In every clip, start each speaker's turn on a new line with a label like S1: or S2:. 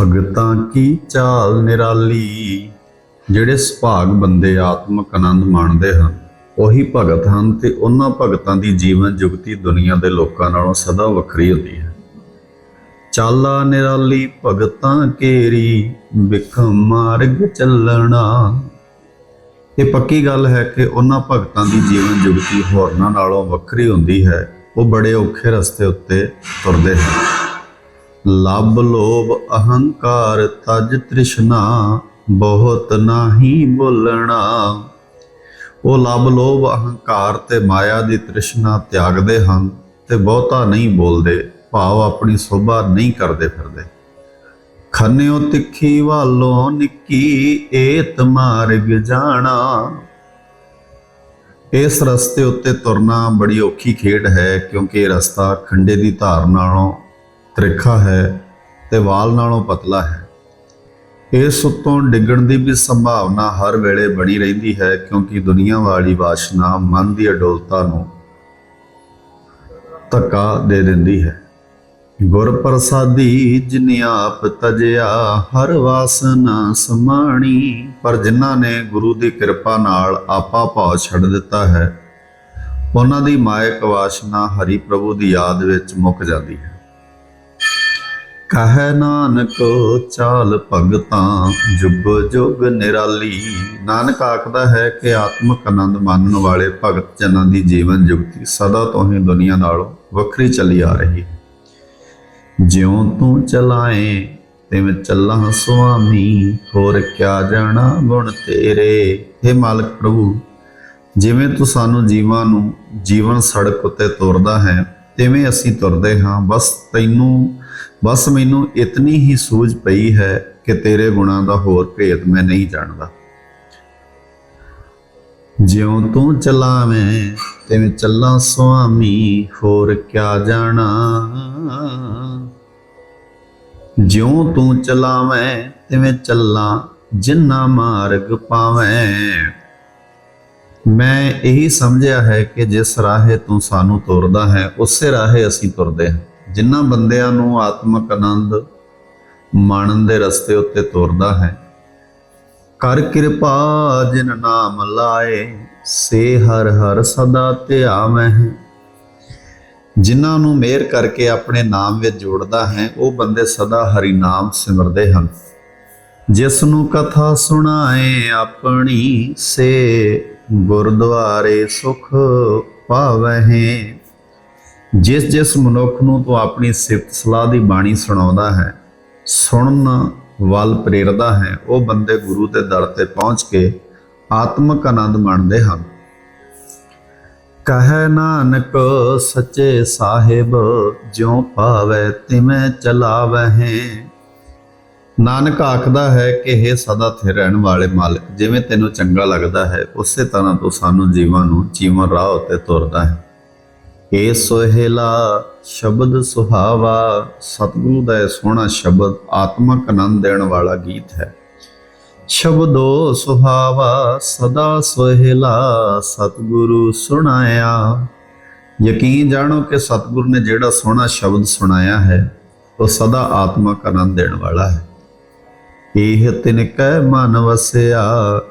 S1: ਭਗਤਾਂ ਕੀ ਚਾਲ ਨਿਰਾਲੀ? ਜਿਹੜੇ ਸੁਭਾਗ ਬੰਦੇ ਆਤਮਿਕ ਆਨੰਦ ਮਾਣਦੇ ਹਨ, ਉਹੀ ਭਗਤ ਹਨ ਤੇ ਉਹਨਾਂ ਭਗਤਾਂ ਦੀ ਜੀਵਨ ਜੁਗਤੀ ਦੁਨੀਆ ਦੇ ਲੋਕਾਂ ਨਾਲੋਂ ਸਦਾ ਵੱਖਰੀ ਹੁੰਦੀ ਹੈ। ਚਾਲਾ ਨਿਰਾਲੀ ਭਗਤਾਂ ਕੇਰੀ ਵਿਖਮ ਮਾਰਗ ਚੱਲਣਾ। ਇਹ ਪੱਕੀ ਗੱਲ ਹੈ ਕਿ ਉਹਨਾਂ ਭਗਤਾਂ ਦੀ ਜੀਵਨ ਜੁਗਤੀ ਹੋਰਨਾਂ ਨਾਲੋਂ ਵੱਖਰੀ ਹੁੰਦੀ ਹੈ। ਉਹ ਬੜੇ ਔਖੇ ਰਸਤੇ ਉੱਤੇ ਤੁਰਦੇ ਹਨ। ਲਬ ਲੋਭ ਅਹੰਕਾਰ ਤਜ ਤ੍ਰਿਸ਼ਨਾ, ਬਹੁਤ ਨਾਹੀ ਬੋਲਣਾ। ਉਹ ਲਬ ਲੋਭ ਅਹੰਕਾਰ ਤੇ ਮਾਇਆ ਦੀ ਤ੍ਰਿਸ਼ਨਾ ਤਿਆਗਦੇ ਹਨ ਤੇ ਬਹੁਤਾ ਨਹੀਂ ਬੋਲਦੇ, ਭਾਵ ਆਪਣੀ ਸੋਭਾ ਨਹੀਂ ਕਰਦੇ ਫਿਰਦੇ। ਖੰਨਿਓ ਤਿੱਖੀ ਵਾਲੋਂ ਨਿੱਕੀ, ਏਤ ਮਾਰਗ ਜਾਣਾ। ਇਸ ਰਸਤੇ ਉੱਤੇ ਤੁਰਨਾ ਬੜੀ ਔਖੀ ਖੇਡ ਹੈ, ਕਿਉਂਕਿ ਇਹ ਰਸਤਾ ਖੰਡੇ ਦੀ ਧਾਰ ਨਾਲੋਂ ਤ੍ਰਿਖਾ ਹੈ ਤੇ ਵਾਲ ਨਾਲੋਂ ਪਤਲਾ ਹੈ। ਇਸ ਉੱਤੋਂ ਡਿੱਗਣ ਦੀ ਵੀ ਸੰਭਾਵਨਾ ਹਰ ਵੇਲੇ ਬਣੀ ਰਹਿੰਦੀ ਹੈ ਕਿਉਂਕਿ ਦੁਨੀਆ ਵਾਲੀ ਵਾਸ਼ਨਾ ਮਨ ਦੀ ਅਡੋਲਤਾ ਨੂੰ ਧੱਕਾ ਦੇ ਦਿੰਦੀ ਹੈ। ਗੁਰ ਪ੍ਰਸਾਦੀ ਜਿਨ ਆਪ ਤਜਿਆ, ਹਰ ਵਾਸਨਾ ਸਮਾਣੀ, ਪਰ ਜਿਨ੍ਹਾਂ ਨੇ ਗੁਰੂ ਦੀ ਕਿਰਪਾ ਨਾਲ ਆਪਾ ਭਾਵ ਛੱਡ ਦਿੱਤਾ ਹੈ, ਉਹਨਾਂ ਦੀ ਮਾਇਕ ਵਾਸ਼ਨਾ ਹਰੀ ਪ੍ਰਭੂ ਦੀ ਯਾਦ ਵਿੱਚ ਮੁੱਕ ਜਾਂਦੀ ਹੈ। ਕਹੈ ਨਾਨਕ, ਚਾਲ ਭਗਤਾਂ, ਜੁਗ ਜੁਗ ਨਿਰਾਲੀ। ਨਾਨਕ ਆਖਦਾ ਹੈ ਕਿ ਆਤਮਕ ਆਨੰਦ ਮਾਨਣ ਵਾਲੇ ਭਗਤ ਜਨਾਂ ਦੀ ਜੀਵਨ ਜੁਗਤੀ ਸਦਾ ਤੋਂ ਹੀ ਦੁਨੀਆ ਨਾਲੋਂ ਵੱਖਰੀ ਚੱਲੀ ਆ ਰਹੀ ਹੈ। ਜਿਉਂ ਤੂੰ ਚਲਾਏ, ਤਿਵੇਂ ਚੱਲਾਂ ਸੁਆਮੀ, ਹੋਰ ਕਿਆ ਜਾਣਾ ਗੁਣ ਤੇਰੇ? हे ਮਾਲਕ ਪ੍ਰਭੂ, ਜਿਵੇਂ ਤੂੰ ਸਾਨੂੰ ਜੀਵਾਂ ਨੂੰ ਜੀਵਨ ਸੜਕ ਉੱਤੇ ਤੁਰਦਾ ਹੈ, ਤਿਵੇਂ ਅਸੀਂ ਤੁਰਦੇ ਹਾਂ, ਬਸ ਤੈਨੂੰ ਬਸ ਮੈਨੂੰ ਇਤਨੀ ਹੀ ਸੂਝ ਪਈ ਹੈ ਕਿ ਤੇਰੇ ਗੁਣਾਂ ਦਾ ਹੋਰ ਭੇਦ ਮੈਂ ਨਹੀਂ ਜਾਣਦਾ। ਜਿਉਂ ਤੂੰ ਚਲਾਵੇਂ, ਤਿਵੇਂ ਚੱਲਾਂ ਸੁਆਮੀ, ਹੋਰ ਕਿਆ ਜਾਣਾ? ਜਿਉਂ ਤੂੰ ਚਲਾਵੇਂ, ਤਿਵੇਂ ਚੱਲਾਂ, ਜਿੰਨਾ ਮਾਰਗ ਪਾਵੇਂ। ਮੈਂ ਇਹੀ ਸਮਝਿਆ ਹੈ ਕਿ ਜਿਸ ਰਾਹੇ ਤੂੰ ਸਾਨੂੰ ਤੁਰਦਾ ਹੈ, ਉਸੇ ਰਾਹੇ ਅਸੀਂ ਤੁਰਦੇ ਹਾਂ। ਜਿਨ੍ਹਾਂ ਬੰਦਿਆਂ ਨੂੰ ਆਤਮਿਕ ਆਨੰਦ ਮਾਣਨ ਦੇ ਰਸਤੇ ਉੱਤੇ ਤੁਰਦਾ ਹੈ। ਕਰ ਕਿਰਪਾ ਜਿਨ ਨਾਮ ਲਾਏ, ਸੇ ਹਰ ਹਰ ਸਦਾ ਧਿਆਵਹਿ ਜਿਨ੍ਹਾਂ ਨੂੰ ਮੇਰ ਕਰਕੇ ਆਪਣੇ ਨਾਮ ਵਿੱਚ ਜੋੜਦਾ ਹੈ, ਉਹ ਬੰਦੇ ਸਦਾ ਹਰੀ ਨਾਮ ਸਿਮਰਦੇ ਹਨ। ਜਿਸ ਨੂੰ ਕਥਾ ਸੁਣਾਏ, ਆਪਣੀ ਸੇ ਗੁਰਦੁਆਰੇ ਸੁਖ ਪਾਵਹਿ ਜਿਸ ਜਿਸ ਮਨੁੱਖ ਨੂੰ ਤੂੰ ਆਪਣੀ ਸਿਫਤ ਸਲਾਹ ਦੀ ਬਾਣੀ ਸੁਣਾਉਂਦਾ ਹੈ, ਸੁਣਨ ਵੱਲ ਪ੍ਰੇਰਦਾ ਹੈ, ਉਹ ਬੰਦੇ ਗੁਰੂ ਦੇ ਦਰ ਤੇ ਪਹੁੰਚ ਕੇ ਆਤਮਿਕ ਆਨੰਦ ਮਾਣਦੇ ਹਨ। ਕਹੈ ਨਾਨਕ, ਸੱਚੇ ਸਾਹਿਬ, ਜਿਉ ਭਾਵੈ ਤਿਵੇਂ ਚਲਾਵਹਿ। ਨਾਨਕ ਆਖਦਾ ਹੈ ਕਿ ਇਹ ਸਦਾ ਥੇ ਰਹਿਣ ਵਾਲੇ ਮਾਲਕ, ਜਿਵੇਂ ਤੈਨੂੰ ਚੰਗਾ ਲੱਗਦਾ ਹੈ, ਉਸੇ ਤਰ੍ਹਾਂ ਤੂੰ ਸਾਨੂੰ ਜੀਵਾਂ ਨੂੰ ਜੀਵਨ ਰਾਹ ਉੱਤੇ ਤੁਰਦਾ ਹੈ। ਏ ਸੋਹਿਲਾ ਸ਼ਬਦ ਸੁਹਾਵਾ, ਸਤਿਗੁਰੂ ਦਾ ਇਹ ਸੋਹਣਾ ਸ਼ਬਦ ਆਤਮਕ ਆਨੰਦ ਦੇਣ ਵਾਲਾ ਗੀਤ ਹੈ। ਸ਼ਬਦੋ ਸੁਹਾਵਾ, ਸਦਾ ਸੋਹਿਲਾ, ਸਤਿਗੁਰੂ ਸੁਣਾਇਆ। ਯਕੀਨ ਜਾਣੋ ਕਿ ਸਤਿਗੁਰੂ ਨੇ ਜਿਹੜਾ ਸੋਹਣਾ ਸ਼ਬਦ ਸੁਣਾਇਆ ਹੈ, ਉਹ ਸਦਾ ਆਤਮਕ ਆਨੰਦ ਦੇਣ ਵਾਲਾ ਹੈ। ਇਹ ਤਿਨ ਕੈ ਮਨ ਵਸਿਆ,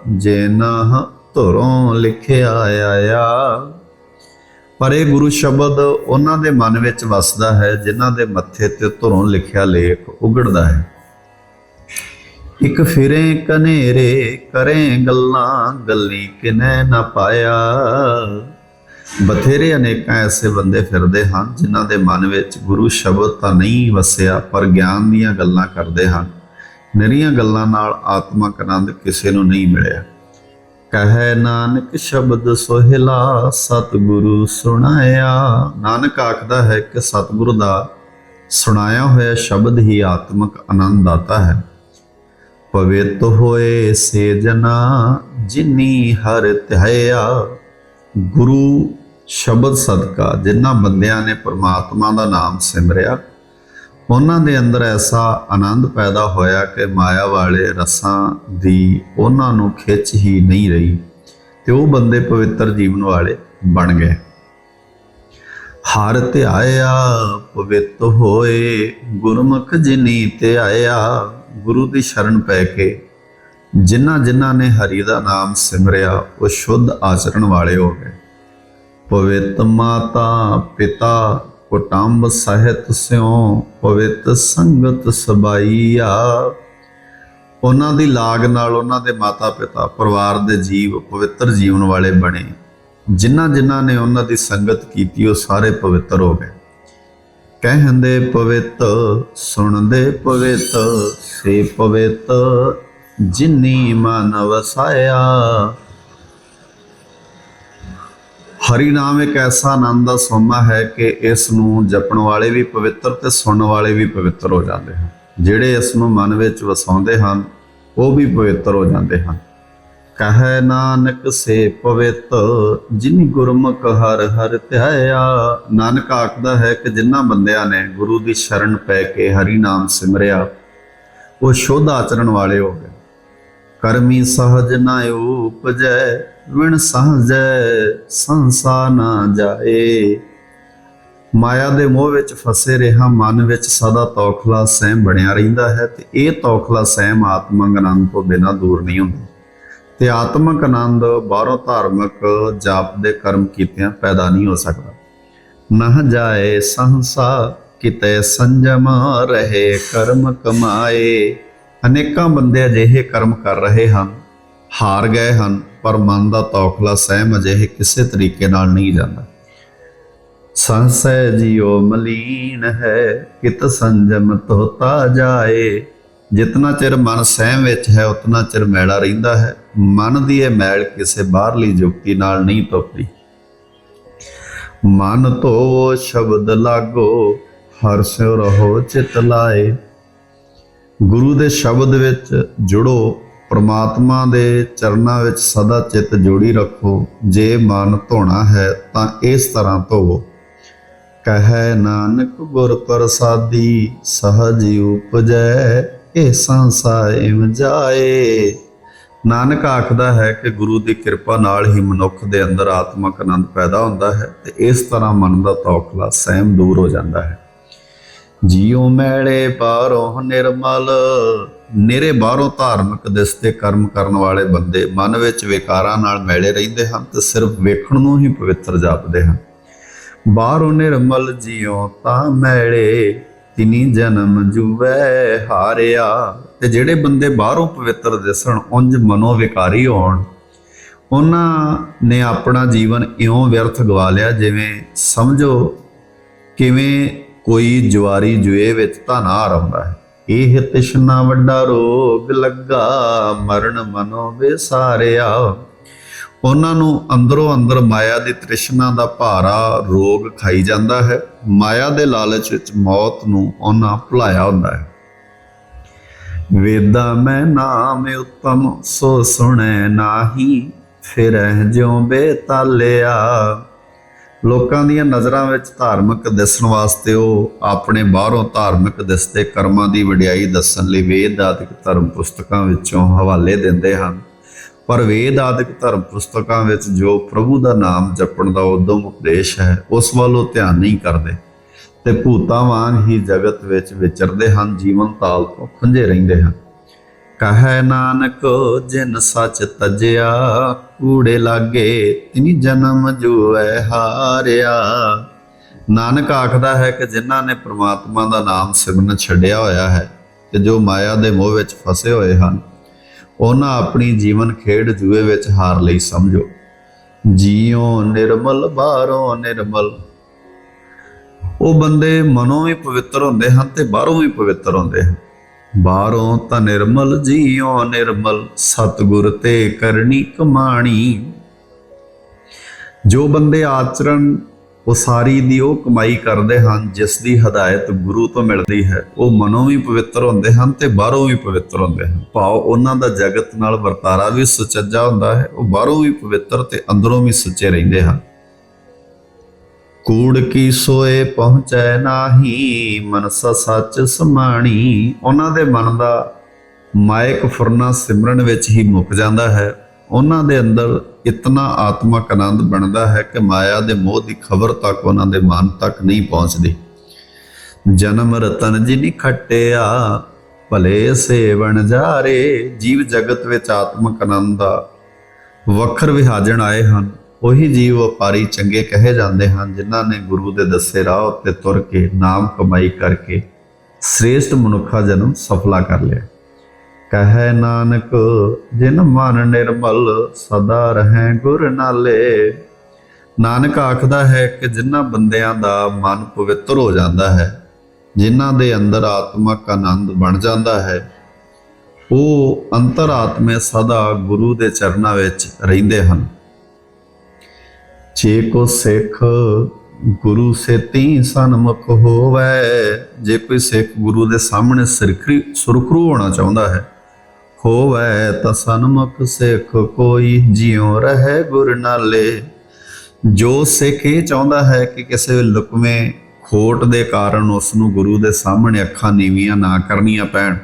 S1: ਜੇ ਨਾ ਧੁਰੋਂ ਲਿਖਿਆ ਆਇਆ। ਪਰ ਇਹ ਗੁਰੂ ਸ਼ਬਦ ਉਹਨਾਂ ਦੇ ਮਨ ਵਿੱਚ ਵਸਦਾ ਹੈ, ਜਿਨ੍ਹਾਂ ਦੇ ਮੱਥੇ ਤੇ ਧੁਰੋਂ ਲਿਖਿਆ ਲੇਖ ਉਗੜਦਾ ਹੈ। ਇੱਕ ਫਿਰੇ ਕਨੇਰੇ ਕਰੇ ਗੱਲਾਂ, ਗੱਲੀ ਕਿਨੈ ਨਾ ਪਾਇਆ। ਬਥੇਰੇ ਅਨੇਕਾਂ ਐਸੇ ਬੰਦੇ ਫਿਰਦੇ ਹਨ, ਜਿਨ੍ਹਾਂ ਦੇ ਮਨ ਵਿੱਚ ਗੁਰੂ ਸ਼ਬਦ ਤਾਂ ਨਹੀਂ ਵਸਿਆ, ਪਰ ਗਿਆਨ ਦੀਆਂ ਗੱਲਾਂ ਕਰਦੇ ਹਨ। ਨਿਰੀਆਂ ਗੱਲਾਂ ਨਾਲ ਆਤਮਕ ਆਨੰਦ ਕਿਸੇ ਨੂੰ ਨਹੀਂ ਮਿਲਿਆ। ਕਹੈ ਨਾਨਕ ਸ਼ਬਦ ਸੋਹਿਲਾ ਸਤਿਗੁਰੂ ਸੁਣਾਇਆ। ਨਾਨਕ ਆਖਦਾ ਹੈ ਕਿ ਸਤਿਗੁਰੂ ਦਾ ਸੁਣਾਇਆ ਹੋਇਆ ਸ਼ਬਦ ਹੀ ਆਤਮਕ ਆਨੰਦ ਦਾਤਾ ਹੈ। ਪਵਿੱਤ ਹੋਏ ਸੇ ਜਨਾ ਜਿਨੀ ਹਰ ਧਿਆਇਆ ਗੁਰੂ ਸ਼ਬਦ ਸਦਕਾ ਜਿਨ੍ਹਾਂ ਬੰਦਿਆਂ ਨੇ ਪ੍ਰਮਾਤਮਾ ਦਾ ਨਾਮ ਸਿਮਰਿਆ। ਉਹਨਾਂ ਦੇ ਅੰਦਰ ਐਸਾ ਆਨੰਦ ਪੈਦਾ ਹੋਇਆ ਕਿ ਮਾਇਆ ਵਾਲੇ ਰਸਾਂ ਦੀ ਉਹਨਾਂ ਨੂੰ ਖਿੱਚ ਹੀ ਨਹੀਂ ਰਹੀ ਤੇ ਉਹ ਬੰਦੇ ਪਵਿੱਤਰ ਜੀਵਨ ਵਾਲੇ ਬਣ ਗਏ। ਹਰ ਧਿਆਇਆ ਪਵਿੱਤ ਹੋਏ, ਗੁਰਮੁਖ ਜਿਨੀ ਧਿਆਇਆ ਗੁਰੂ ਦੀ ਸ਼ਰਨ ਪੈ ਕੇ ਜਿਨ੍ਹਾਂ ਜਿਨ੍ਹਾਂ ਨੇ ਹਰੀ ਦਾ ਨਾਮ ਸਿਮਰਿਆ, ਉਹ ਸ਼ੁੱਧ ਆਚਰਣ ਵਾਲੇ ਹੋ ਗਏ। ਪਵਿੱਤ ਮਾਤਾ, ਪਿਤਾ ਕੁਟੰਬ ਸਹਿਤ ਸਿਉ, ਪਵਿੱਤ ਸੰਗਤ ਸਬਾਈਆ। ਉਹਨਾਂ ਦੀ ਲਾਗ ਨਾਲ ਉਹਨਾਂ ਦੇ ਮਾਤਾ ਪਿਤਾ ਪਰਿਵਾਰ ਦੇ ਜੀਵ, ਪਵਿੱਤਰ ਜੀਵਨ ਵਾਲੇ ਬਣੇ। ਜਿਨ੍ਹਾਂ ਜਿਨ੍ਹਾਂ ਨੇ ਉਹਨਾਂ ਦੀ ਸੰਗਤ ਕੀਤੀ, ਉਹ ਸਾਰੇ ਪਵਿੱਤਰ ਹੋ ਗਏ। ਕਹਿੰਦੇ ਪਵਿੱਤ, ਸੁਣਦੇ ਪਵਿੱਤ, ਸੇ ਪਵਿੱਤ, ਜਿਨੀ ਮਨ ਵਸਾਇਆ। ਹਰੀ ਨਾਮ ਇੱਕ ਐਸਾ ਆਨੰਦ ਦਾ ਸੋਮਾ ਹੈ ਕਿ ਇਸ ਨੂੰ ਜਪਣ ਵਾਲੇ ਵੀ ਪਵਿੱਤਰ ਤੇ ਸੁਣਨ ਵਾਲੇ ਵੀ ਪਵਿੱਤਰ ਹੋ ਜਾਂਦੇ ਹਨ। ਜਿਹੜੇ ਇਸ ਨੂੰ ਮਨ ਵਿੱਚ ਵਸਾਉਂਦੇ ਹਨ, ਉਹ ਵੀ ਪਵਿੱਤਰ ਹੋ ਜਾਂਦੇ ਹਨ। ਕਹੈ ਨਾਨਕ, ਸੇ ਪਵਿੱਤ ਜਿਨ ਗੁਰਮੁਖ ਹਰ ਹਰ ਧਿਆਇਆ। ਨਾਨਕ ਆਖਦਾ ਹੈ ਕਿ ਜਿਨ੍ਹਾਂ ਬੰਦਿਆਂ ਨੇ ਗੁਰੂ ਦੀ ਸ਼ਰਨ ਪੈ ਕੇ ਹਰੀ ਨਾਮ ਸਿਮਰਿਆ, ਉਹ ਸ਼ੁੱਧ ਆਚਰਣ ਵਾਲੇ ਹੋ ਗਏ। ਕਰਮੀ ਸਹਜ ਨਾ ਉਪਜੈ, ਵਿਣ ਸਹਜੈ ਸੰਸਾ ਨਾ ਜਾਏ। ਮਾਇਆ ਦੇ ਮੋਹ ਵਿੱਚ ਫਸੇ ਰਿਹਾ, ਮਨ ਵਿੱਚ ਸਦਾ ਤੌਖਲਾ ਸਹਿਮ ਬਣਿਆ ਰਹਿੰਦਾ ਹੈ ਤੇ ਇਹ ਤੌਖਲਾ ਸਹਿਮ ਆਤਮਕ ਆਨੰਦ ਤੋਂ ਬਿਨਾਂ ਦੂਰ ਨਹੀਂ ਹੁੰਦਾ। ਤੇ ਆਤਮਕ ਆਨੰਦ ਬਾਹਰੋਂ ਧਾਰਮਿਕ ਜਾਪ ਦੇ ਕਰਮ ਕੀਤਿਆਂ ਪੈਦਾ ਨਹੀਂ ਹੋ ਸਕਦਾ। ਨਾ ਜਾਏ ਸੰਸਾ, ਕਿਤੇ ਸੰਜਮ ਰਹੇ ਕਰਮ ਕਮਾਏ। ਅਨੇਕਾਂ ਬੰਦੇ ਅਜਿਹੇ ਕਰਮ ਕਰ ਰਹੇ ਹਨ, ਹਾਰ ਗਏ ਹਨ, ਪਰ ਮਨ ਦਾ ਤੌਖਲਾ ਸਹਿਮ ਅਜਿਹੇ ਕਿਸੇ ਤਰੀਕੇ ਨਾਲ ਨਹੀਂ ਜਾਂਦਾ। ਸੰਸੈ ਜਿਉ ਮਲੀਨ ਹੈ, ਕਿਤ ਸੰਜਮ ਤੋਤਾ ਜਾਏ। ਜਿਤਨਾ ਚਿਰ ਮਨ ਸਹਿਮ ਵਿੱਚ ਹੈ, ਉਤਨਾ ਚਿਰ ਮੈਲਾ ਰਹਿੰਦਾ ਹੈ। ਮਨ ਦੀ ਇਹ ਮੈਲ ਕਿਸੇ ਬਾਹਰਲੀ ਜੁਗਤੀ ਨਾਲ ਨਹੀਂ ਧੋਤੀ ਮਨ ਤੋਂ ਸ਼ਬਦ ਲਾਗੋ, ਹਰ ਰਹੋ ਚਿਤ ਲਾਏ। ਗੁਰੂ ਦੇ ਸ਼ਬਦ ਵਿੱਚ ਜੁੜੋ, ਪ੍ਰਮਾਤਮਾ ਦੇ ਚਰਨਾਂ ਵਿੱਚ ਸਦਾ ਚਿੱਤ ਜੋੜੀ ਰੱਖੋ। ਜੇ ਮਨ ਧੋਣਾ ਹੈ ਤਾਂ ਇਸ ਤਰ੍ਹਾਂ ਧੋਵੋ ਕਹੈ ਨਾਨਕ, ਗੁਰ ਪ੍ਰਸਾਦੀ, ਸਹਜ ਉਪਜੈ, ਇਹ ਸੰਸਾਇਮ ਜਾਏ। ਨਾਨਕ ਆਖਦਾ ਹੈ ਕਿ ਗੁਰੂ ਦੀ ਕਿਰਪਾ ਨਾਲ ਹੀ ਮਨੁੱਖ ਦੇ ਅੰਦਰ ਆਤਮਕ ਆਨੰਦ ਪੈਦਾ ਹੁੰਦਾ ਹੈ ਤੇ ਇਸ ਤਰ੍ਹਾਂ ਮਨ ਦਾ ਤੌਖਲਾ ਸਹਿਮ ਦੂਰ ਹੋ ਜਾਂਦਾ ਹੈ। ਜੀਉ ਮੈਲੇ ਬਾਹਰੋਂ ਨਿਰਮਲ, ਨਿਰੇ ਬਾਹਰੋਂ ਧਾਰਮਿਕ ਦਿਸਤੇ ਕਰਮ ਕਰਨ ਵਾਲੇ ਬੰਦੇ ਮਨ ਵਿੱਚ ਵਿਕਾਰਾਂ ਨਾਲ ਮੈਲੇ ਰਹਿੰਦੇ ਹਨ ਤੇ ਸਿਰਫ ਵੇਖਣ ਨੂੰ ਹੀ ਪਵਿੱਤਰ ਜਾਪਦੇ ਹਨ। ਬਾਹਰੋਂ ਨਿਰਮਲ ਜੀਉ ਤਾਂ ਮੈਲੇ, ਤਿਨੀ ਜਨਮ ਜੁਵੈ ਹਾਰਿਆ। ਤੇ ਜਿਹੜੇ ਬੰਦੇ ਬਾਹਰੋਂ ਪਵਿੱਤਰ ਦਿਸਣ, ਉਂਝ ਮਨੋ ਵਿਕਾਰੀ ਹੋਣ। ਉਹਨਾਂ ਨੇ ਆਪਣਾ ਜੀਵਨ ਇਉਂ ਵਿਅਰਥ ਗਵਾ ਲਿਆ, ਜਿਵੇਂ ਸਮਝੋ ਕਿਵੇਂ ਕੋਈ ਜਵਾਰੀ ਜੁਏ ਵਿੱਚ ਧਨਾ ਆਉਂਦਾ ਹੈ। ਇਹ ਤਿਸ਼ਨਾ ਵੱਡਾ ਰੋਗ ਲੱਗਾ, ਮਰਨ ਮਨੋ ਵਿਸਾਰਿਆ ਉਹਨਾਂ ਨੂੰ ਅੰਦਰੋਂ ਅੰਦਰ ਮਾਇਆ ਦੀ ਤ੍ਰਿਸ਼ਨਾ ਦਾ ਭਾਰਾ ਰੋਗ ਖਾਈ ਜਾਂਦਾ ਹੈ। ਮਾਇਆ ਦੇ ਲਾਲਚ ਵਿੱਚ ਮੌਤ ਨੂੰ ਉਹਨਾਂ ਭੁਲਾਇਆ ਹੁੰਦਾ ਹੈ। ਵੇਦਾ ਮੈਂ ਨਾਮ ਉੱਤਮ, ਸੋ ਸੁਣੈ ਨਾਹੀ, ਫਿਰਹਿ ਜਿਉ ਬੇਤਾਲਿਆ। ਲੋਕਾਂ ਦੀਆਂ ਨਜ਼ਰਾਂ ਵਿੱਚ ਧਾਰਮਿਕ ਦਿਸਣ ਵਾਸਤੇ ਉਹ ਆਪਣੇ ਬਾਹਰੋਂ ਧਾਰਮਿਕ ਦਿਸਦੇ ਕਰਮਾਂ ਦੀ ਵਡਿਆਈ ਦੱਸਣ ਲਈ ਵੇਦ ਆਦਿਕ ਧਰਮ ਪੁਸਤਕਾਂ ਵਿੱਚੋਂ ਹਵਾਲੇ ਦਿੰਦੇ ਹਨ। ਪਰ ਵੇਦ ਆਦਿਕ ਧਰਮ ਪੁਸਤਕਾਂ ਵਿੱਚ ਜੋ ਪ੍ਰਭੂ ਦਾ ਨਾਮ ਜਪਣ ਦਾ ਉਦਮ ਉਪਦੇਸ਼ ਹੈ, ਉਸ ਵੱਲ ਉਹ ਧਿਆਨ ਨਹੀਂ ਕਰਦੇ ਤੇ ਭੂਤਾਂ ਵਾਂਗ ਹੀ ਜਗਤ ਵਿੱਚ ਵਿਚਰਦੇ ਹਨ, ਜੀਵਨ ਤਾਲ ਤੋਂ ਖੁੰਝੇ ਰਹਿੰਦੇ ਹਨ। ਕਹੈ ਨਾਨਕ, ਜਿਨ ਸੱਚ ਤਜਿਆ, ਕੂੜੇ ਲਾਗੇ ਤਿਨੀ ਜਨਮ ਜੂਐ ਹਾਰਿਆ। ਨਾਨਕ ਆਖਦਾ ਹੈ ਕਿ ਜਿਨ੍ਹਾਂ ਨੇ ਪ੍ਰਮਾਤਮਾ ਦਾ ਨਾਮ ਸਿਮਰਨ ਛੱਡਿਆ ਹੋਇਆ ਹੈ ਤੇ ਜੋ ਮਾਇਆ ਦੇ ਮੋਹ ਵਿੱਚ ਫਸੇ ਹੋਏ ਹਨ, ਉਹਨਾਂ ਆਪਣੀ ਜੀਵਨ ਖੇਡ ਜੂਏ ਵਿੱਚ ਹਾਰ ਲਈ ਸਮਝੋ। ਜੀਉ ਨਿਰਮਲ, ਬਾਹਰੋਂ ਨਿਰਮਲ। ਉਹ ਬੰਦੇ ਮਨੋਂ ਵੀ ਪਵਿੱਤਰ ਹੁੰਦੇ ਹਨ ਤੇ ਬਾਹਰੋਂ ਵੀ ਪਵਿੱਤਰ ਹੁੰਦੇ ਹਨ। ਬਾਹਰੋਂ ਤਾਂ ਨਿਰਮਲ ਜੀਉ ਨਿਰਮਲ, ਸਤਗੁਰ ਤੇ ਕਰਨੀ ਕਮਾਣੀ। ਜੋ ਬੰਦੇ ਆਚਰਣ ਉਸਾਰੀ ਦੀ ਉਹ ਕਮਾਈ ਕਰਦੇ ਹਨ, ਜਿਸ ਦੀ ਹਦਾਇਤ ਗੁਰੂ ਤੋਂ ਮਿਲਦੀ ਹੈ। ਉਹ ਮਨੋਂ ਵੀ ਪਵਿੱਤਰ ਹੁੰਦੇ ਹਨ ਤੇ ਬਾਹਰੋਂ ਵੀ ਪਵਿੱਤਰ ਹੁੰਦੇ ਹਨ। ਭਾਵ ਉਹਨਾਂ ਦਾ ਜਗਤ ਨਾਲ ਵਰਤਾਰਾ ਵੀ ਸੁਚੱਜਾ ਹੁੰਦਾ ਹੈ, ਉਹ ਬਾਹਰੋਂ ਵੀ ਪਵਿੱਤਰ ਤੇ ਅੰਦਰੋਂ ਵੀ ਸੁੱਚੇ ਰਹਿੰਦੇ ਹਨ। ਕੂੜ ਕੀ ਸੋਏ ਪਹੁੰਚੈ ਨਾਹੀ, ਮਨਸ ਸੱਚ ਸਮਾਣੀ। ਉਹਨਾਂ ਦੇ ਮਨ ਦਾ ਮਾਇਕ ਫੁਰਨਾ ਸਿਮਰਨ ਵਿੱਚ ਹੀ ਮੁੱਕ ਜਾਂਦਾ ਹੈ। ਉਹਨਾਂ ਦੇ ਅੰਦਰ ਇਤਨਾ ਆਤਮਕ ਆਨੰਦ ਬਣਦਾ ਹੈ ਕਿ ਮਾਇਆ ਦੇ ਮੋਹ ਦੀ ਖਬਰ ਤੱਕ ਉਹਨਾਂ ਦੇ ਮਨ ਤੱਕ ਨਹੀਂ ਪਹੁੰਚਦੀ। ਜਨਮ ਰਤਨ ਜੀ ਜਿਨੀ ਖੱਟਿਆ, ਭਲੇ ਸੇਵਣ ਜਾਰੇ। ਜੀਵ ਜਗਤ ਵਿੱਚ ਆਤਮਕ ਆਨੰਦ ਦਾ ਵਖਰ ਵਿਹਾਜਣ ਆਏ ਹਨ। ਉਹੀ ਜੀਵ ਵਪਾਰੀ ਚੰਗੇ ਕਹੇ ਜਾਂਦੇ ਹਨ, ਜਿਨ੍ਹਾਂ ਨੇ ਗੁਰੂ ਦੇ ਦੱਸੇ ਰਾਹ ਉੱਤੇ ਤੁਰ ਕੇ ਨਾਮ ਕਮਾਈ ਕਰਕੇ ਸ੍ਰੇਸ਼ਟ ਮਨੁੱਖਾ ਜਨਮ ਸਫਲਾ ਕਰ ਲਿਆ। ਕਹੈ ਨਾਨਕ, ਜਿਨ ਮਨ ਨਿਰਮਲ ਸਦਾ ਰਹੈ ਗੁਰ ਨਾਲੇ। ਨਾਨਕ ਆਖਦਾ ਹੈ ਕਿ ਜਿਨ੍ਹਾਂ ਬੰਦਿਆਂ ਦਾ ਮਨ ਪਵਿੱਤਰ ਹੋ ਜਾਂਦਾ ਹੈ, ਜਿਨ੍ਹਾਂ ਦੇ ਅੰਦਰ ਆਤਮਕ ਆਨੰਦ ਬਣ ਜਾਂਦਾ ਹੈ, ਉਹ ਅੰਤਰਾਤਮੇ ਸਦਾ ਗੁਰੂ ਦੇ ਚਰਨਾਂ ਵਿੱਚ ਰਹਿੰਦੇ ਹਨ। ਜੇ ਕੋ ਸਿੱਖ ਗੁਰੂ ਸੇਤੀ ਸਨਮੁਖ ਹੋਵੇ, ਜੇ ਕੋਈ ਸਿੱਖ ਗੁਰੂ ਦੇ ਸਾਹਮਣੇ ਸਿਰਖਰੀ ਸੁਰਖਰੂ ਹੋਣਾ ਚਾਹੁੰਦਾ ਹੈ, ਹੋਵੇ ਤਾਂ ਸਨਮੁਖ ਸਿੱਖ ਕੋਈ ਜਿਉ ਰਹੇ ਗੁਰ ਨਾਲੇ। ਜੋ ਸਿੱਖ ਇਹ ਚਾਹੁੰਦਾ ਹੈ ਕਿ ਕਿਸੇ ਲੁਕਵੇਂ ਖੋਟ ਦੇ ਕਾਰਨ ਉਸ ਨੂੰ ਗੁਰੂ ਦੇ ਸਾਹਮਣੇ ਅੱਖਾਂ ਨੀਵੀਆਂ ਨਾ ਕਰਨੀਆਂ ਪੈਣ,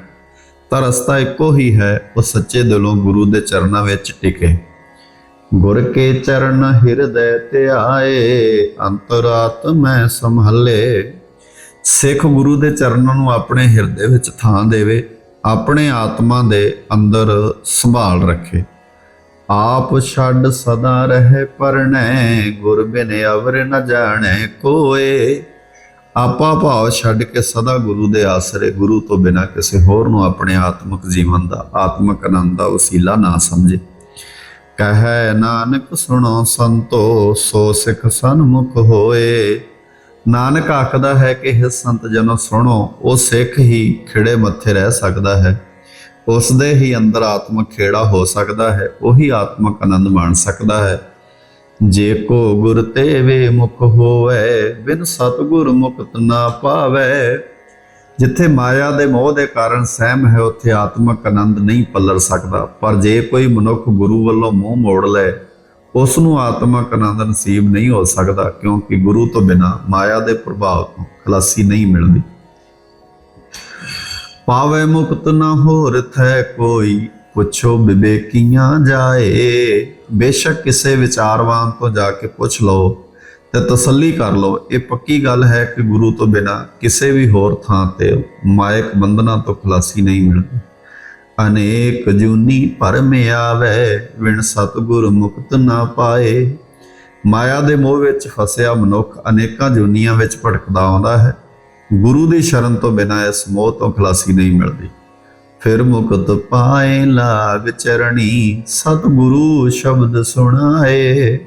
S1: ਤਾਂ ਰਸਤਾ ਇੱਕੋ ਹੀ ਹੈ, ਉਹ ਸੱਚੇ ਦਿਲੋਂ ਗੁਰੂ ਦੇ ਚਰਨਾਂ ਵਿੱਚ ਟਿਕੇ। ਗੁਰ ਕੇ ਚਰਨ ਹਿਰਦੈ ਧਿਆਏ ਅੰਤਰਾਤਮੈ ਸੰਭਾਲੇ। ਸਿੱਖ ਗੁਰੂ ਦੇ ਚਰਨਾਂ ਨੂੰ ਆਪਣੇ ਹਿਰਦੇ ਵਿੱਚ ਥਾਂ ਦੇਵੇ, ਆਪਣੇ ਆਤਮਾ ਦੇ ਅੰਦਰ ਸੰਭਾਲ ਰੱਖੇ। ਆਪ ਛੱਡ ਸਦਾ ਰਹੇ ਪਰਣੈ, ਗੁਰ ਬਿਨ ਅਵਰ ਨ ਜਾਣੈ ਕੋਏ। ਆਪਾ ਭਾਵ ਛੱਡ ਕੇ ਸਦਾ ਗੁਰੂ ਦੇ ਆਸਰੇ, ਗੁਰੂ ਤੋਂ ਬਿਨਾ ਕਿਸੇ ਹੋਰ ਨੂੰ ਆਪਣੇ ਆਤਮਿਕ ਜੀਵਨ ਦਾ, ਆਤਮਿਕ ਆਨੰਦ ਦਾ ਵਸੀਲਾ ਨਾ ਸਮਝੇ। ਕਹੈ ਨਾਨਕ, ਸੁਣੋ ਸੰਤੋ ਸੋ ਸਿੱਖ ਸਨਮੁਖ ਹੋਏ। ਨਾਨਕ ਆਖਦਾ ਹੈ ਕਿ ਇਹ ਸੰਤ ਜਨੋ ਸੁਣੋ, ਉਹ ਸਿੱਖ ਹੀ ਖਿੜੇ ਮੱਥੇ ਰਹਿ ਸਕਦਾ ਹੈ। ਉਸ ਦੇ ਹੀ ਅੰਦਰ ਆਤਮਿਕ ਖੇੜਾ ਹੋ ਸਕਦਾ ਹੈ, ਉਹੀ ਆਤਮਕ ਆਨੰਦ ਮਾਣ ਸਕਦਾ ਹੈ। ਜੇ ਕੋ ਗੁਰ ਤੇ ਵੇ ਮੁਖ ਹੋਵੇ, ਬਿਨ ਸਤਗੁਰ ਮੁਕਤ ਨਾ ਪਾਵੇ ਜਿੱਥੇ ਮਾਇਆ ਦੇ ਮੋਹ ਦੇ ਕਾਰਨ ਸਹਿਮ ਹੈ, ਉੱਥੇ ਆਤਮਕ ਆਨੰਦ ਨਹੀਂ ਪੱਲਰ ਸਕਦਾ। ਪਰ ਜੇ ਕੋਈ ਮਨੁੱਖ ਗੁਰੂ ਵੱਲੋਂ ਮੂੰਹ ਮੋੜ ਲੈ ਉਸ ਨੂੰ ਆਤਮਿਕ ਆਨੰਦ ਨਸੀਬ ਨਹੀਂ ਹੋ ਸਕਦਾ, ਕਿਉਂਕਿ ਗੁਰੂ ਤੋਂ ਬਿਨਾ ਮਾਇਆ ਦੇ ਪ੍ਰਭਾਵ ਤੋਂ ਖਲਾਸੀ ਨਹੀਂ ਮਿਲਦੀ। ਪਾਵੇ ਮੁਕਤ ਨਾ ਹੋਰ ਥੈ ਕੋਈ, ਪੁੱਛੋ ਵਿਵੇਕੀਆਂ ਜਾਏ। ਬੇਸ਼ੱਕ ਕਿਸੇ ਵਿਚਾਰਵਾਨ ਤੋਂ ਜਾ ਕੇ ਪੁੱਛ ਲਓ ਤੇ ਤਸੱਲੀ ਕਰ ਲਓ। ਇਹ ਪੱਕੀ ਗੱਲ ਹੈ ਕਿ ਗੁਰੂ ਤੋਂ ਬਿਨਾ ਕਿਸੇ ਵੀ ਹੋਰ ਥਾਂ ਤੇ ਮਾਇਕ ਬੰਧਨਾਂ ਤੋਂ ਖਲਾਸੀ ਨਹੀਂ ਮਿਲਦੀ। ਅਨੇਕ ਜੂਨੀ ਭਰਮ ਆਵੇ ਵਿਣ ਸਤਗੁਰ ਮੁਕਤ ਨਾ ਪਾਏ। ਮਾਇਆ ਦੇ ਮੋਹ ਵਿੱਚ ਫਸਿਆ ਮਨੁੱਖ ਅਨੇਕਾਂ ਜੂਨੀਆਂ ਵਿੱਚ ਭਟਕਦਾ ਆਉਂਦਾ ਹੈ। ਗੁਰੂ ਦੀ ਸ਼ਰਨ ਤੋਂ ਬਿਨਾ ਇਸ ਮੋਹ ਤੋਂ ਖਲਾਸੀ ਨਹੀਂ ਮਿਲਦੀ। ਫਿਰ ਮੁਕਤ ਪਾਏ ਲਾਗ ਚਰਣੀ, ਸਤਿਗੁਰੂ ਸ਼ਬਦ ਸੁਣਾਏ।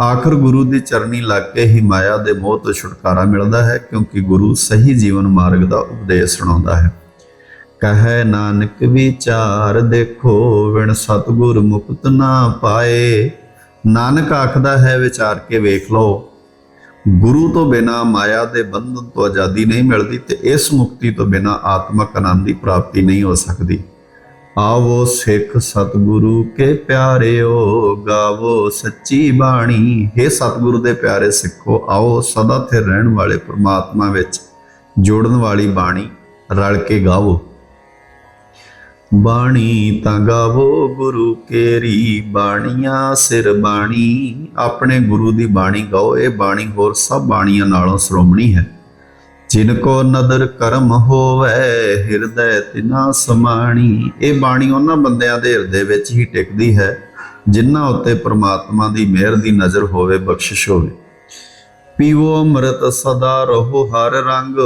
S1: ਆਖਰ ਗੁਰੂ ਦੀ ਚਰਨੀ ਲੱਗ ਕੇ ਹੀ ਮਾਇਆ ਦੇ ਮੋਹ ਤੋਂ ਛੁਟਕਾਰਾ ਮਿਲਦਾ ਹੈ, ਕਿਉਂਕਿ ਗੁਰੂ ਸਹੀ ਜੀਵਨ ਮਾਰਗ ਦਾ ਉਪਦੇਸ਼ ਸੁਣਾਉਂਦਾ ਹੈ। ਕਹੈ ਨਾਨਕ ਵਿਚਾਰ ਦੇਖੋ ਵਿਣ ਸਤਿਗੁਰ ਮੁਕਤ ਨਾ ਪਾਏ। ਨਾਨਕ ਆਖਦਾ ਹੈ, ਵਿਚਾਰ ਕੇ ਵੇਖ ਲਓ। ਗੁਰੂ ਤੋਂ ਬਿਨਾ ਮਾਇਆ ਦੇ ਬੰਧਨ ਤੋਂ ਆਜ਼ਾਦੀ ਨਹੀਂ ਮਿਲਦੀ ਤੇ ਇਸ ਮੁਕਤੀ ਤੋਂ ਬਿਨਾ ਆਤਮਕ ਆਨੰਦ ਦੀ ਪ੍ਰਾਪਤੀ ਨਹੀਂ ਹੋ ਸਕਦੀ। ਆਵੋ ਸਿੱਖ ਸਤਿਗੁਰੂ ਕੇ ਪਿਆਰਿਓ, ਗਾਵੋ ਸੱਚੀ ਬਾਣੀ। हे ਸਤਿਗੁਰੂ ਦੇ ਪਿਆਰੇ ਸਿੱਖੋ, ਆਓ ਸਦਾ ਤੇ ਰਹਿਣ ਵਾਲੇ ਪ੍ਰਮਾਤਮਾ ਵਿੱਚ ਜੋੜਨ ਵਾਲੀ ਬਾਣੀ ਰਲ ਕੇ ਗਾਵੋ। ਬਾਣੀ ਤਾਂ ਗਾਵੋ, ਗੁਰੂ ਕੇਰੀ ਬਾਣੀਆਂ ਸਿਰ ਬਾਣੀ। ਆਪਣੇ ਗੁਰੂ ਦੀ ਬਾਣੀ ਗਾਓ, ਇਹ ਬਾਣੀ ਹੋਰ ਸਭ ਬਾਣੀਆਂ ਨਾਲੋਂ ਸ਼੍ਰੋਮਣੀ ਹੈ। ਜਿਨ ਕੋ ਨਦਰ ਕਰਮ ਹੋਵੇ, ਹਿਰਦੈ ਤਿਨਾ ਸਮਾਣੀ। ਇਹ ਬਾਣੀ ਉਹਨਾਂ ਬੰਦਿਆਂ ਦੇ ਹਿਰਦੇ ਵਿੱਚ ਹੀ ਟਿਕਦੀ ਹੈ, ਜਿਨ੍ਹਾਂ ਉੱਤੇ ਪ੍ਰਮਾਤਮਾ ਦੀ ਮਿਹਰ ਦੀ ਨਜ਼ਰ ਹੋਵੇ, ਬਖਸ਼ਿਸ਼ ਹੋਵੇ। ਪੀਵੋ ਅੰਮ੍ਰਿਤ ਸਦਾ ਰਹੋ ਹਰ ਰੰਗ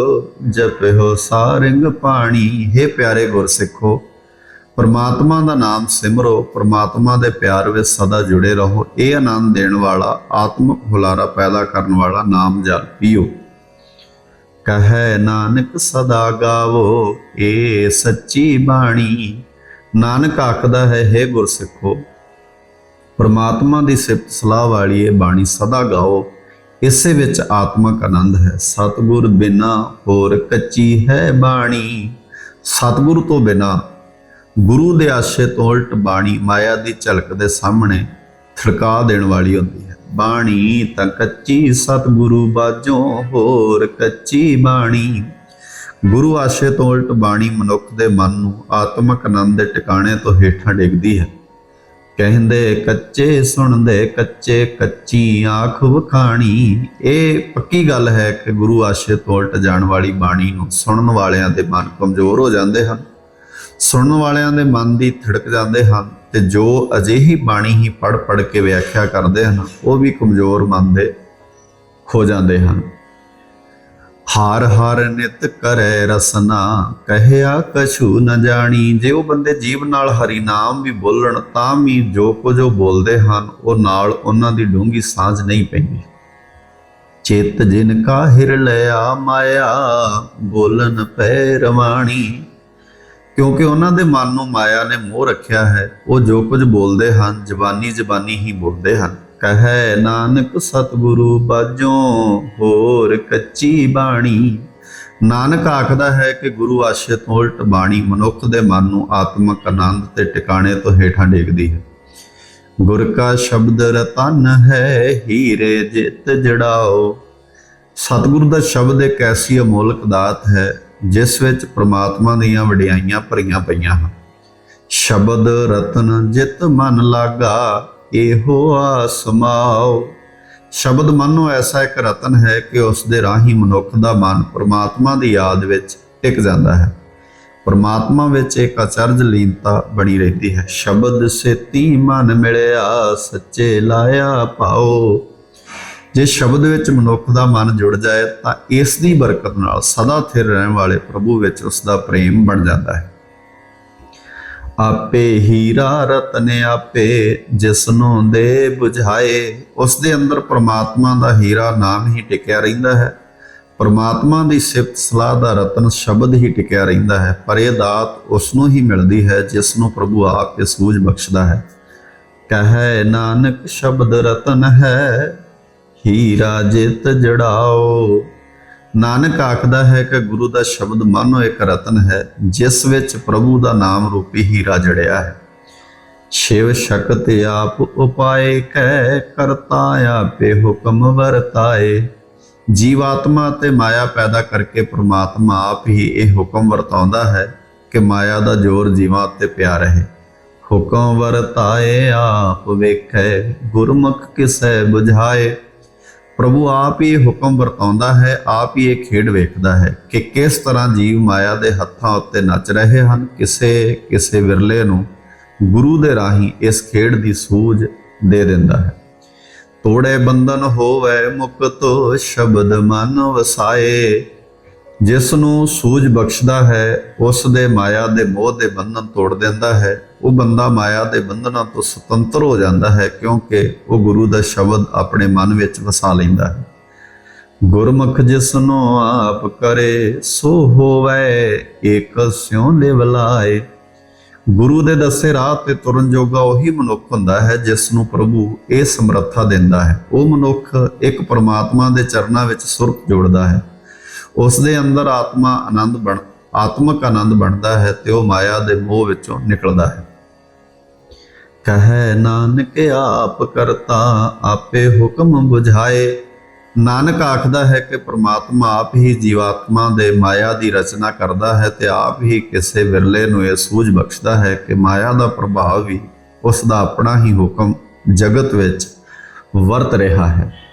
S1: ਜਪਿਓ ਸਾਰਿੰਗ ਪਾਣੀ। हे ਪਿਆਰੇ ਗੁਰਸਿੱਖੋ, ਪਰਮਾਤਮਾ ਦਾ ਨਾਮ ਸਿਮਰੋ, ਪਰਮਾਤਮਾ ਦੇ ਪਿਆਰ ਵਿੱਚ ਸਦਾ ਜੁੜੇ ਰਹੋ। ਇਹ ਆਨੰਦ ਦੇਣ ਵਾਲਾ, ਆਤਮਿਕ ਹੁਲਾਰਾ ਪੈਦਾ ਕਰਨ ਵਾਲਾ ਨਾਮ ਜਪ ਪੀਓ। ਕਹੈ ਨਾਨਕ ਸਦਾ ਗਾਵੋ, ਏ ਸੱਚੀ ਬਾਣੀ। ਨਾਨਕ ਆਖਦਾ ਹੈ हे ਗੁਰਸਿੱਖੋ, ਪਰਮਾਤਮਾ ਦੀ ਸਿਫਤ ਸਲਾਹ ਵਾਲੀ ਇਹ ਬਾਣੀ ਸਦਾ ਗਾਓ। ਇਸੇ ਵਿੱਚ ਆਤਮਕ ਆਨੰਦ ਹੈ। ਸਤਿਗੁਰ ਬਿਨਾ ਹੋਰ ਕੱਚੀ ਹੈ ਬਾਣੀ। ਸਤਿਗੁਰ ਤੋਂ ਬਿਨਾ ਗੁਰੂ ਦੇ ਆਸ਼ੇ ਤੋਂ ਉਲਟ ਬਾਣੀ ਮਾਇਆ ਦੀ ਝਲਕ ਦੇ ਸਾਹਮਣੇ ਥੜਕਾ ਦੇਣ ਵਾਲੀ ਹੁੰਦੀ ਹੈ। ਬਾਣੀ ਤਾਂ ਕੱਚੀ ਸਤਿਗੁਰੂ ਬਾਝੋਂ ਹੋਰ ਕੱਚੀ ਬਾਣੀ। ਗੁਰੂ ਆਸ਼ੇ ਤੋਂ ਉਲਟ ਬਾਣੀ ਮਨੁੱਖ ਦੇ ਮਨ ਨੂੰ ਆਤਮਿਕ ਆਨੰਦ ਦੇ ਟਿਕਾਣੇ ਤੋਂ ਹੇਠਾਂ ਡਿੱਗਦੀ ਹੈ। ਕਹਿੰਦੇ, ਕੱਚੇ ਸੁਣਦੇ, ਕੱਚੇ ਕੱਚੀ ਆਖ ਵਖਾਣੀ। ਇਹ ਪੱਕੀ ਗੱਲ ਹੈ ਕਿ ਗੁਰੂ ਆਸ਼ੇ ਤੋਂ ਉਲਟ ਜਾਣ ਵਾਲੀ ਬਾਣੀ ਨੂੰ ਸੁਣਨ ਵਾਲਿਆਂ ਦੇ ਮਨ ਕਮਜ਼ੋਰ ਹੋ ਜਾਂਦੇ ਹਨ। ਸੁਣਨ ਵਾਲਿਆਂ ਦੇ ਮਨ ਦੀ ਥਿੜਕ ਜਾਂਦੇ ਹਨ। ਤੇ ਜੋ ਅਜਿਹੀ ਬਾਣੀ ਹੀ ਪੜ ਪੜ ਕੇ ਵਿਆਖਿਆ ਕਰਦੇ ਹਨ, ਉਹ ਵੀ ਕਮਜ਼ੋਰ ਮੰਨਦੇ ਖੋ ਜਾਂਦੇ ਹਨ। ਹਾਰ ਹਾਰ ਨਿਤ ਕਰੈ ਰਸਨਾ, ਕਹਿਆ ਕਛੂ ਨ ਜਾਣੀ। ਜੇ ਉਹ ਬੰਦੇ ਜੀਵ ਨਾਲ ਹਰੀ ਨਾਮ ਵੀ ਬੋਲਣ, ਤਾਂ ਵੀ ਜੋ ਕੁਝ ਉਹ ਬੋਲਦੇ ਹਨ, ਉਹ ਨਾਲ ਉਹਨਾਂ ਦੀ ਡੂੰਗੀ ਸਾਂਝ ਨਹੀਂ ਪੈਂਦੀ। ਚਿਤ ਜਿਨ ਕਾ ਹਿਰ ਲਿਆ, ਮਾਇਆ ਬੋਲਨ ਪੈ ਰਵਾਣੀ। ਕਿਉਂਕਿ ਉਹਨਾਂ ਦੇ ਮਨ ਨੂੰ ਮਾਇਆ ਨੇ ਮੋਹ ਰੱਖਿਆ ਹੈ, ਉਹ ਜੋ ਕੁਝ ਬੋਲਦੇ ਹਨ, ਜ਼ਬਾਨੀ ਜ਼ਬਾਨੀ ਹੀ ਬੋਲਦੇ ਹਨ। ਕਹੈ ਨਾਨਕ, ਸਤਿਗੁਰੂ ਬਾਝੋਂ ਹੋਰ ਕੱਚੀ ਬਾਣੀ। ਨਾਨਕ ਆਖਦਾ ਹੈ ਕਿ ਗੁਰੂ ਆਸ਼ੇ ਤੋਂ ਉਲਟ ਬਾਣੀ ਮਨੁੱਖ ਦੇ ਮਨ ਨੂੰ ਆਤਮਿਕ ਆਨੰਦ ਤੇ ਟਿਕਾਣੇ ਤੋਂ ਹੇਠਾਂ ਡੇਗਦੀ ਹੈ। ਗੁਰ ਕਾ ਸ਼ਬਦ ਰਤਨ ਹੈ, ਹੀਰੇ ਜਿਤ ਜੜਾਓ। ਸਤਿਗੁਰੂ ਦਾ ਸ਼ਬਦ ਇੱਕ ਐਸੀ ਅਮੋਲਕ ਦਾਤ ਹੈ ਜਿਸ ਵਿੱਚ ਪ੍ਰਮਾਤਮਾ ਦੀਆਂ ਵਡਿਆਈਆਂ ਭਰੀਆਂ ਪਈਆਂ ਹਨ। ਸ਼ਬਦ ਰਤਨ ਜਿਤ ਮਨ ਲਾਗਾ, ਇਹੋ ਆਸਮਾਓ ਸ਼ਬਦ ਮਨ ਨੂੰ ਐਸਾ ਇੱਕ ਰਤਨ ਹੈ ਕਿ ਉਸ ਦੇ ਰਾਹੀਂ ਮਨੁੱਖ ਦਾ ਮਨ ਪ੍ਰਮਾਤਮਾ ਦੀ ਯਾਦ ਵਿੱਚ ਟਿਕ ਜਾਂਦਾ ਹੈ। ਪਰਮਾਤਮਾ ਵਿੱਚ ਇੱਕ ਅਚਰਜ ਲੀਨਤਾ ਬਣੀ ਰਹਿੰਦੀ ਹੈ। ਸ਼ਬਦ ਸੇਤੀ ਮਨ ਮਿਲਿਆ, ਸੱਚੇ ਲਾਇਆ ਪਾਓ। ਜੇ ਸ਼ਬਦ ਵਿੱਚ ਮਨੁੱਖ ਦਾ ਮਨ ਜੁੜ ਜਾਏ, ਤਾਂ ਇਸ ਦੀ ਬਰਕਤ ਨਾਲ ਸਦਾ ਥਿਰ ਰਹਿਣ ਵਾਲੇ ਪ੍ਰਭੂ ਵਿੱਚ ਉਸ ਦਾ ਪ੍ਰੇਮ ਬਣ ਜਾਂਦਾ ਹੈ। ਆਪੇ ਹੀਰਾ ਰਤਨ ਆਪੇ ਜਿਸਨੂੰ ਦੇ 부ਝਾਏ ਉਸ ਦੇ ਅੰਦਰ ਪ੍ਰਮਾਤਮਾ ਦਾ ਹੀਰਾ ਨਾਮ ਹੀ ਟਿਕਿਆ ਰਹਿੰਦਾ ਹੈ। ਪਰਮਾਤਮਾ ਦੀ ਸਿਫਤ ਸਲਾਹ ਦਾ ਰਤਨ ਸ਼ਬਦ ਹੀ ਟਿਕਿਆ ਰਹਿੰਦਾ ਹੈ, ਪਰ ਇਹ ਦਾਤ ਉਸ ਨੂੰ ਹੀ ਮਿਲਦੀ ਹੈ ਜਿਸ ਨੂੰ ਪ੍ਰਭੂ ਆਪ ਕੇ ਸੂਝ ਬਖਸ਼ਦਾ ਹੈ। ਕਹੈ ਨਾਨਕ ਸ਼ਬਦ ਰਤਨ ਹੈ ਹੀਰਾ ਜਿਤ ਜੜਾਓ। ਨਾਨਕ ਆਖਦਾ ਹੈ ਕਿ ਗੁਰੂ ਦਾ ਸ਼ਬਦ ਮਾਨੋ ਇੱਕ ਰਤਨ ਹੈ, ਜਿਸ ਵਿੱਚ ਪ੍ਰਭੂ ਦਾ ਨਾਮ ਰੂਪੀ ਹੀਰਾ ਜੜਿਆ ਹੈ। ਸ਼ਿਵ ਸ਼ਕਤ ਆਪ ਉਪਾਏ, ਕਹਿ ਕਰਤਾ ਆਪੇ ਹੁਕਮ ਵਰਤਾਏ। ਜੀਵਾਤਮਾ ਤੇ ਮਾਇਆ ਪੈਦਾ ਕਰਕੇ ਪ੍ਰਮਾਤਮਾ ਆਪ ਹੀ ਇਹ ਹੁਕਮ ਵਰਤਾਉਂਦਾ ਹੈ ਕਿ ਮਾਇਆ ਦਾ ਜ਼ੋਰ ਜੀਵਾਂ ਉੱਤੇ ਪਿਆ ਰਹੇ। ਹੁਕਮ ਵਰਤਾਏ, ਆਪ ਵੇਖੈ, ਗੁਰਮੁਖ ਕਿਸੈ ਬੁਝਾਏ। ਪ੍ਰਭੂ ਆਪ ਹੀ ਹੁਕਮ ਵਰਤਾਉਂਦਾ ਹੈ, ਆਪ ਹੀ ਇਹ ਖੇਡ ਵੇਖਦਾ ਹੈ ਕਿ ਕਿਸ ਤਰ੍ਹਾਂ ਜੀਵ ਮਾਇਆ ਦੇ ਹੱਥਾਂ ਉੱਤੇ ਨੱਚ ਰਹੇ ਹਨ, ਕਿਸੇ ਕਿਸੇ ਵਿਰਲੇ ਨੂੰ ਗੁਰੂ ਦੇ ਰਾਹੀਂ ਇਸ ਖੇਡ ਦੀ ਸੂਝ ਦੇ ਦਿੰਦਾ ਹੈ। ਤੋੜੇ ਬੰਧਨ ਹੋਵੇ ਮੁਕਤ, ਸ਼ਬਦ ਮਨ ਵਸਾਏ ਜਿਸ ਨੂੰ ਸੂਝ ਬਖਸ਼ਦਾ ਹੈ ਉਸ ਦੇ ਮਾਇਆ ਦੇ ਮੋਹ ਦੇ ਬੰਧਨ ਤੋੜ ਦਿੰਦਾ ਹੈ। ਉਹ ਬੰਦਾ ਮਾਇਆ ਦੇ ਬੰਧਨਾਂ ਤੋਂ ਸੁਤੰਤਰ ਹੋ ਜਾਂਦਾ ਹੈ ਕਿਉਂਕਿ ਉਹ ਗੁਰੂ ਦਾ ਸ਼ਬਦ ਆਪਣੇ ਮਨ ਵਿੱਚ ਵਸਾ ਲੈਂਦਾ ਹੈ। ਗੁਰਮੁਖ ਜਿਸ ਨੂੰ ਆਪ ਕਰੇ, ਸੋ ਹੋਵੇ ਏਕ ਸਿਉ ਲਿਵਲਾਏ ਗੁਰੂ ਦੇ ਦੱਸੇ ਰਾਹ ਤੇ ਤੁਰਨ ਜੋਗਾ ਉਹੀ ਮਨੁੱਖ ਹੁੰਦਾ ਹੈ ਜਿਸ ਨੂੰ ਪ੍ਰਭੂ ਇਹ ਸਮਰੱਥਾ ਦਿੰਦਾ ਹੈ। ਉਹ ਮਨੁੱਖ ਇੱਕ ਪਰਮਾਤਮਾ ਦੇ ਚਰਨਾਂ ਵਿੱਚ ਸੁਰਤ ਜੋੜਦਾ ਹੈ। ਉਸ ਦੇ ਅੰਦਰ ਆਤਮਾ ਆਨੰਦ ਬਣ, ਆਤਮਕ ਆਨੰਦ ਬਣਦਾ ਹੈ ਤੇ ਉਹ ਮਾਇਆ ਦੇ ਮੋਹ ਵਿੱਚੋਂ ਨਿਕਲਦਾ ਹੈ। ਕਹੈ ਨਾਨਕ, ਆਪ ਕਰਤਾ ਆਪੇ ਹੁਕਮ 부ਝਾਏ ਨਾਨਕ ਆਖਦਾ ਹੈ ਕਿ ਪ੍ਰਮਾਤਮਾ ਆਪ ਹੀ ਜੀਵਾਤਮਾ ਦੇ ਮਾਇਆ ਦੀ ਰਚਨਾ ਕਰਦਾ ਹੈ ਤੇ ਆਪ ਹੀ ਕਿਸੇ ਵਿਰਲੇ ਨੂੰ ਇਹ ਸੂਝ ਬਖਸ਼ਦਾ ਹੈ ਕਿ ਮਾਇਆ ਦਾ ਪ੍ਰਭਾਵ ਵੀ ਉਸ ਦਾ ਆਪਣਾ ਹੀ ਹੁਕਮ ਜਗਤ ਵਿੱਚ ਵਰਤ ਰਿਹਾ ਹੈ।